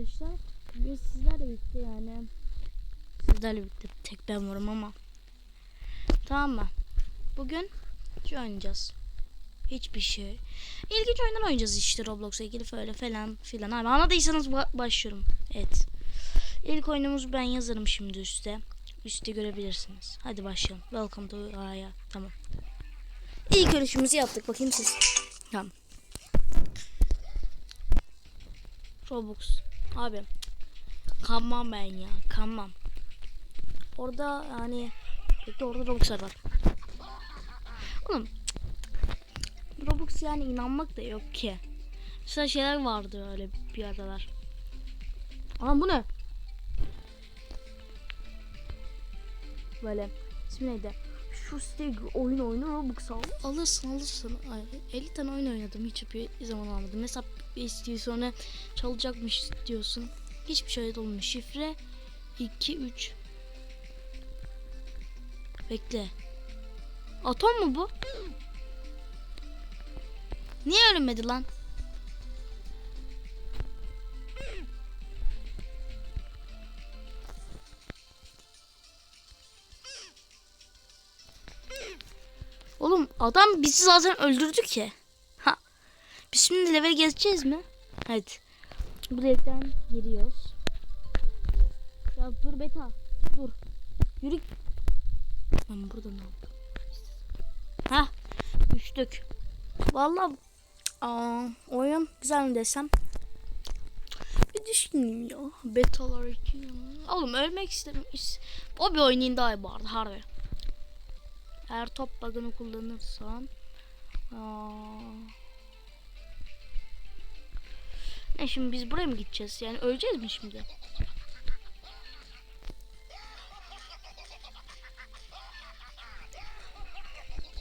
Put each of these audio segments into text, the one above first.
arkadaşlar. Bugün sizlerle birlikte yani. Sizlerle birlikte tek ben varım ama. Tamam mı? Bugün şey oynayacağız. Hiçbir şey. İlginç oyunlar oynayacağız işte Roblox'a ilgili böyle falan filan. Abi anladıysanız ba- başlıyorum. Evet. İlk oyunumuz ben yazarım şimdi üstte. Üstte görebilirsiniz. Hadi başlayalım. Welcome to Aya. Tamam. İlk görüşümüzü yaptık. Bakayım siz. Tamam. Robux. Abi. Kanmam ben ya. Kanmam. Orada yani bekle orada Robux'lar var. Oğlum Robux yani inanmak da yok ki. Mesela şeyler vardı öyle bir aralar. Aa bu ne? Böyle ismi neydi? Şu site oyun oyunu Robux al. Alırsın alırsın. Ay, 50 tane oyun oynadım hiç bir zaman almadım. Mesela istiyor sonra çalacakmış diyorsun. Hiçbir şey olmuyor. Şifre 2 3 Bekle. Atom mu bu? Niye ölmedi lan? Oğlum adam bizi zaten öldürdü ki. Şimdi level gezeceğiz mi? Hadi. Bu delikten giriyoruz. Ya dur beta. Dur. Yürü. Ben burada ne yaptım? Ha. Düştük. Vallahi aa, oyun güzel mi desem? Bir düşüneyim ya. Betalar için. Oğlum ölmek istemiyorum. O bir oynayın daha iyi arada harbi. Eğer top bug'ını kullanırsan aa. Ne şimdi biz buraya mı gideceğiz? Yani öleceğiz mi şimdi?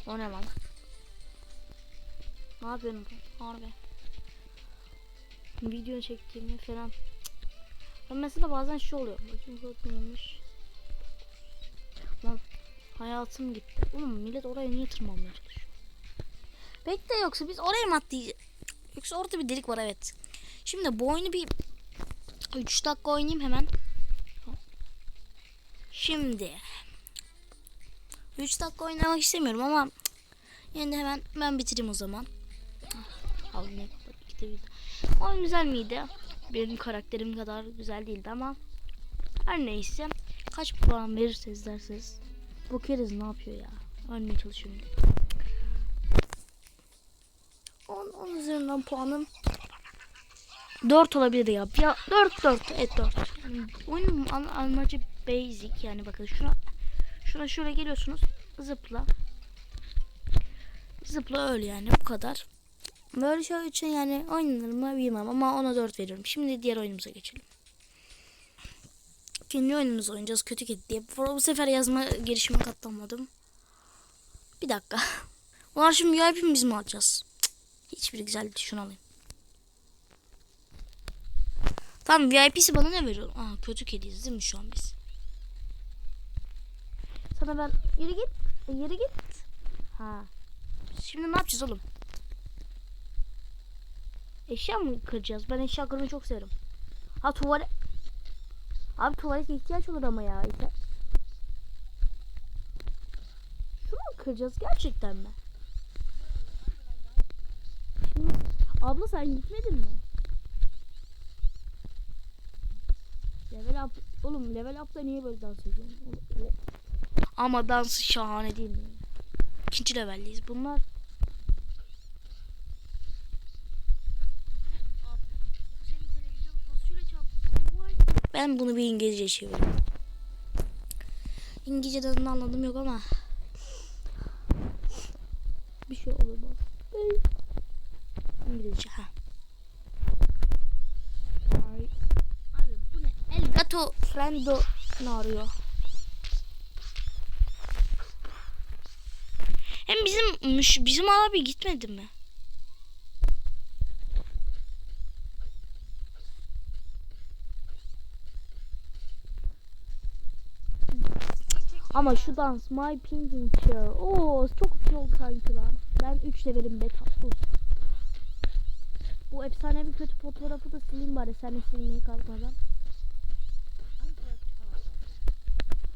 O ne lan? Ne yapıyorsun bu? Harbi. Video çektiğimi falan. Ben mesela bazen şey oluyor. Bakayım kod neymiş. Lan hayatım gitti. Oğlum millet oraya niye tırmanmaya çalışıyor? Bekle yoksa biz oraya mı atlayacağız? Yoksa orada bir delik var evet. Şimdi bu oyunu bir 3 dakika oynayayım hemen. Şimdi 3 dakika oynamak istemiyorum ama de hemen ben bitireyim o zaman. Al. Oyun güzel miydi? Benim karakterim kadar güzel değildi ama her neyse kaç puan verirseniz derseniz bakıyoruz ne yapıyor ya. Ölmeye çalışıyorum. 10, 10 üzerinden puanım 4 olabilir ya. Ya 4 4 evet 4. Yani oyunun an- amacı basic yani bakın şuna şuna şöyle geliyorsunuz zıpla zıpla öl yani bu kadar. Böyle şey için yani oynanır mı bilmem ama ona 4 veriyorum. Şimdi diğer oyunumuza geçelim. İkinci oyunumuzu oynayacağız kötü kedi diye. Bu sefer yazma girişime katlanmadım. Bir dakika. Onlar şimdi VIP mi alacağız? Cık, Hiçbiri güzel. Şunu alayım. Tamam VIP'si bana ne veriyor? Aa kötü kediyiz değil mi şu an biz? Sana ben yürü git. e, Yürü git. Ha. Şimdi ne yapacağız oğlum? Eşya mı kıracağız? Ben eşya kırmayı çok severim. Ha tuvalet. Abi tuvalete ihtiyaç olur ama ya. Şunu mu kıracağız gerçekten mi? Şimdi, abla sen gitmedin mi? Level up. Oğlum level up'ta niye böyle dans ediyorsun? Ama dansı şahane değil mi? İkinci leveldeyiz. Bunlar Ben bunu bir İngilizce çeviriyorum. İngilizceden de anladım yok ama bir şey olamaz. İngilizce ha. Ay. Abi bu ne? El gato friendo ne arıyor? Hem bizim bizim abi gitmedi mi? Ama şu dans My Pinking Chair. Oo çok güzel oldu lan. Ben 3 levelim beta. Uf. Bu Bu efsane bir kötü fotoğrafı da sileyim bari sen silmeye kalkmadan.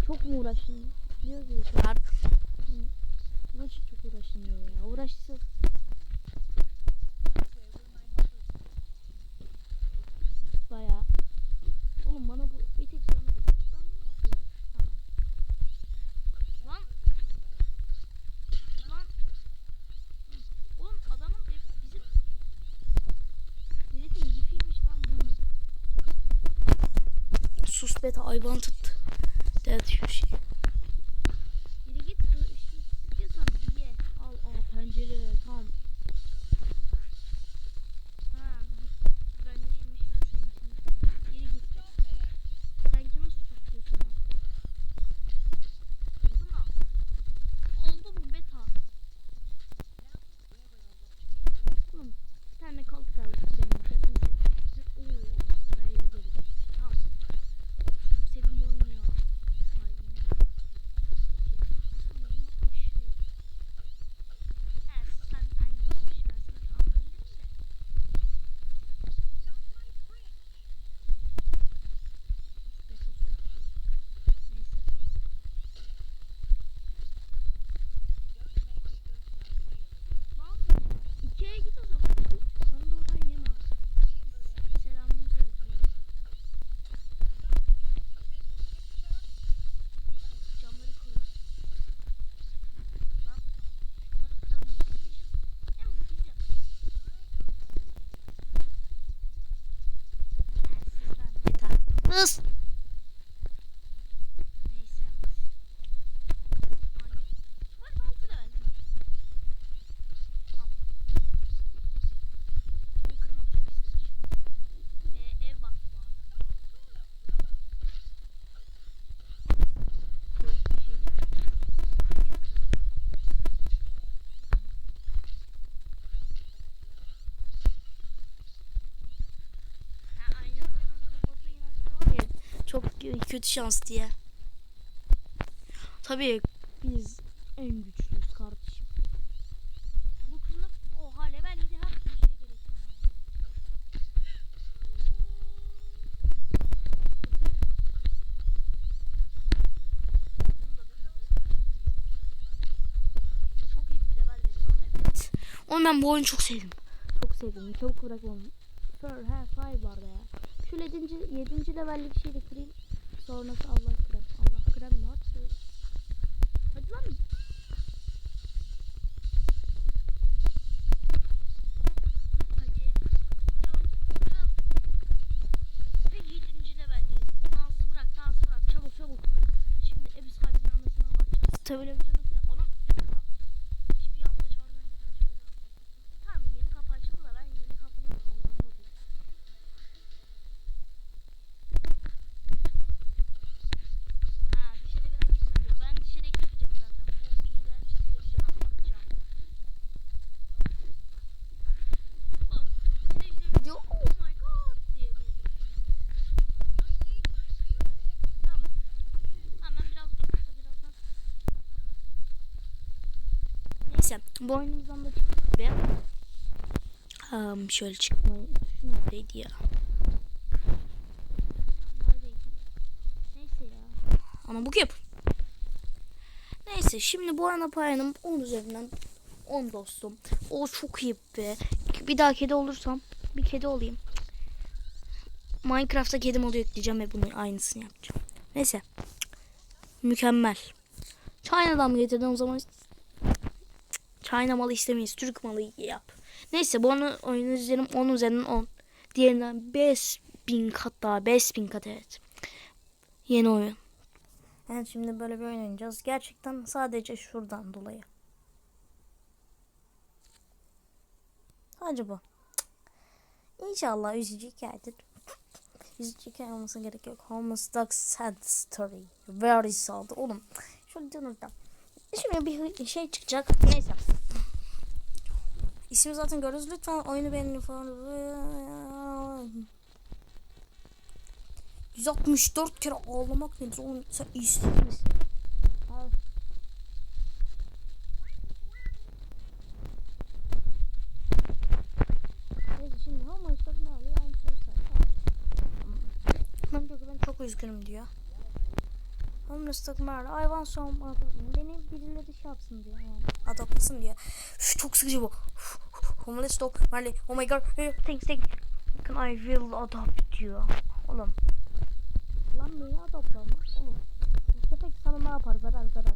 Çok mu uğraştın? Diyor ki var. İçin çok uğraştım diyor ya. Uğraşsın. Baya. Oğlum bana bu bir tek canı da. Tamam. Lan. Lan. Oğlum adamın ev bizim milletin gifiymiş lan bunu. Sus beta hayvan tuttu. Evet şu şey. yapıyoruz. Kötü şans diye. Tabii biz en güçlüyüz kardeşim. Bu kızla oha level 7 her türlü şey gerekiyor. Bu çok iyi bir level veriyor. Evet. Oğlum ben bu oyunu çok sevdim. Çok sevdim. Çabuk bırakmam. Fur, he, five vardı ya. Şu 7. 7. levellik şeyi de kırayım. Sonrası Allah krem. Allah krem ne? Hadi lan. Hadi. Kırıl, kırıl. Ve 7. leveldeyiz. Dansı bırak, dansı bırak. Çabuk çabuk. Şimdi ev sahibinin annesine bakacağız. Televizyonu kır. Oğlum. oha. Hiçbir yanda çağırmaya gidiyor. Tamam yeni kapı açıldı da ben yeni kapının olduğunu da bilmiyorum. Ha dışarı falan gitme diyor. Ben dışarıya gitmeyeceğim zaten. Bu iğrenç televizyona bakacağım. Oğlum televizyon video oh my god diye böyle. Tamam. Tamam ben biraz durursa birazdan. Neyse bu oyunumuzdan da çıktık be. Um, şöyle çıkmayı. Neredeydi ya? Neredeydi? Neyse ya. Ama bu yap. Neyse şimdi bu ana payının 10 üzerinden 10 dostum. O çok iyi be. Bir daha kedi olursam bir kedi olayım. Minecraft'ta kedi modu ekleyeceğim ve bunun aynısını yapacağım. Neyse. Mükemmel. China'dan mı getirdin o zaman? China malı istemeyiz. Türk malı yap. Neyse bu onu oyunu izlerim 10 üzerinden 10. Diğerinden 5000 kat daha 5000 kat evet. Yeni oyun. Evet şimdi böyle bir oynayacağız. Gerçekten sadece şuradan dolayı. Bu. İnşallah üzücü hikayedir. üzücü hikaye olmasına gerek yok. Homestuck sad story. Very sad. Oğlum şöyle dönürden. Şimdi bir şey çıkacak. Neyse. İsmi zaten görürüz. Lütfen oyunu beğenin falan. 164 kere ağlamak nedir oğlum? Sen iyisin misin? çok üzgünüm diyor. Homeless takımlarla hayvan son beni birileri şey yapsın diyor yani. Adaptasın diyor. Üf, çok sıkıcı bu. Üf. Homeless Dog Marley. Oh my god. Thanks thanks. Can I will adopt diyor. Oğlum. Lan neyi adoptlama? Oğlum. Bu köpek sana ne yapar? Zarar zarar.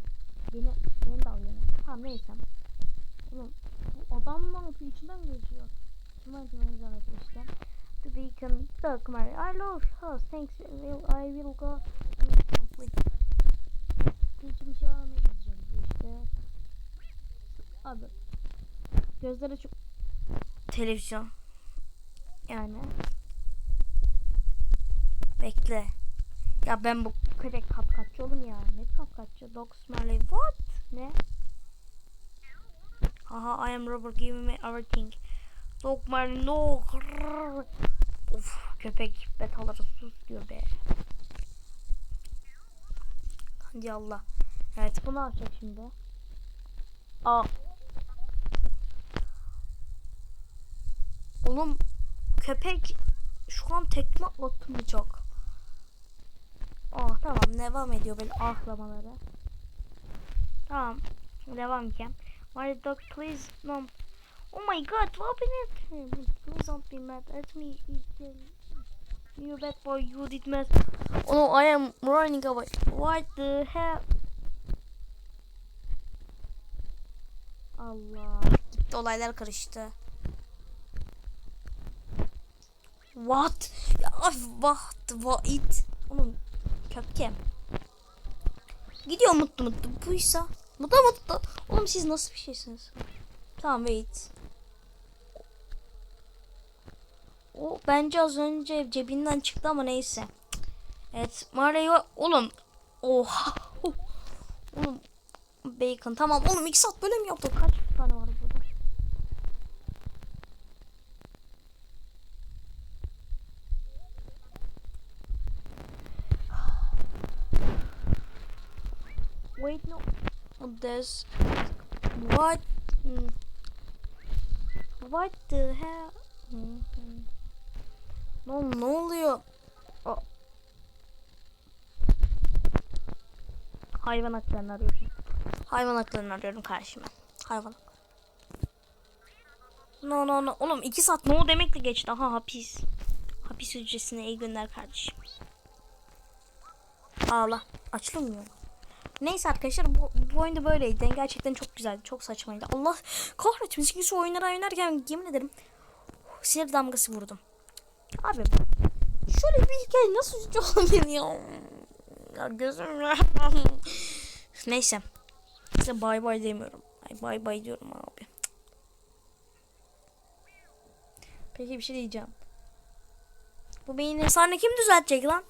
Beni, beni de al yani. Tamam neyse. Oğlum bu adam ne yapıyor? İçinden geçiyor. Cuman cuman güzel arkadaşlar. The beacon dog Mary. I love her. Thanks. Will, I will go. Aramaya gideceğim diyor işte. Abi. Gözleri çok televizyon. Yani. Bekle. Ya ben bu köpek kapkaççı oğlum ya. Ne kapkaççı? Dog Smiley. What? Ne? Aha I am Robert give me everything. Dog Smiley no. Grrr. Of köpek betaları sus diyor be. Hadi Allah. Evet bu ne yapacak şimdi? Aa. Oğlum köpek şu an tekme atmayacak. Oh tamam devam ediyor böyle ahlamaları. Tamam devam edeceğim. My dog please no. Oh my god what happened? Please don't be mad at me. You bad boy you did mad. Oh no I am running away. What the hell? Allah. Gitti olaylar karıştı. What? Ya what? What? It. Oğlum köpkem. Gidiyor mutlu mutlu. Buysa. Mutlu mutlu. Oğlum siz nasıl bir şeysiniz? Tamam wait. O bence az önce cebinden çıktı ama neyse. Evet Mario oğlum. Oha. Oğlum bacon tamam oğlum iki saat böyle mi yaptık? Kaç tane var burada? Wait no. There's what? What the hell? Hmm. Ne, ne oluyor? Aa. Hayvan haklarını arıyorum. Hayvan haklarını arıyorum karşıma. Hayvan. No no no. Oğlum iki saat no demekle geçti. Aha hapis. Hapis hücresine iyi günler kardeşim. Ağla. Açılmıyor. Neyse arkadaşlar bu, bu oyunda böyleydi. Gerçekten çok güzeldi. Çok saçmaydı. Allah kahretmesin. Çünkü şu oyunları oynarken yemin ederim sinir damgası vurdum. Abi şöyle bir hikaye nasıl üzücü olabilir ya? Ya gözüm ya. Neyse. Size bay bay demiyorum. Ay bay bay diyorum abi. Peki bir şey diyeceğim. Bu beynin sarını kim düzeltecek lan?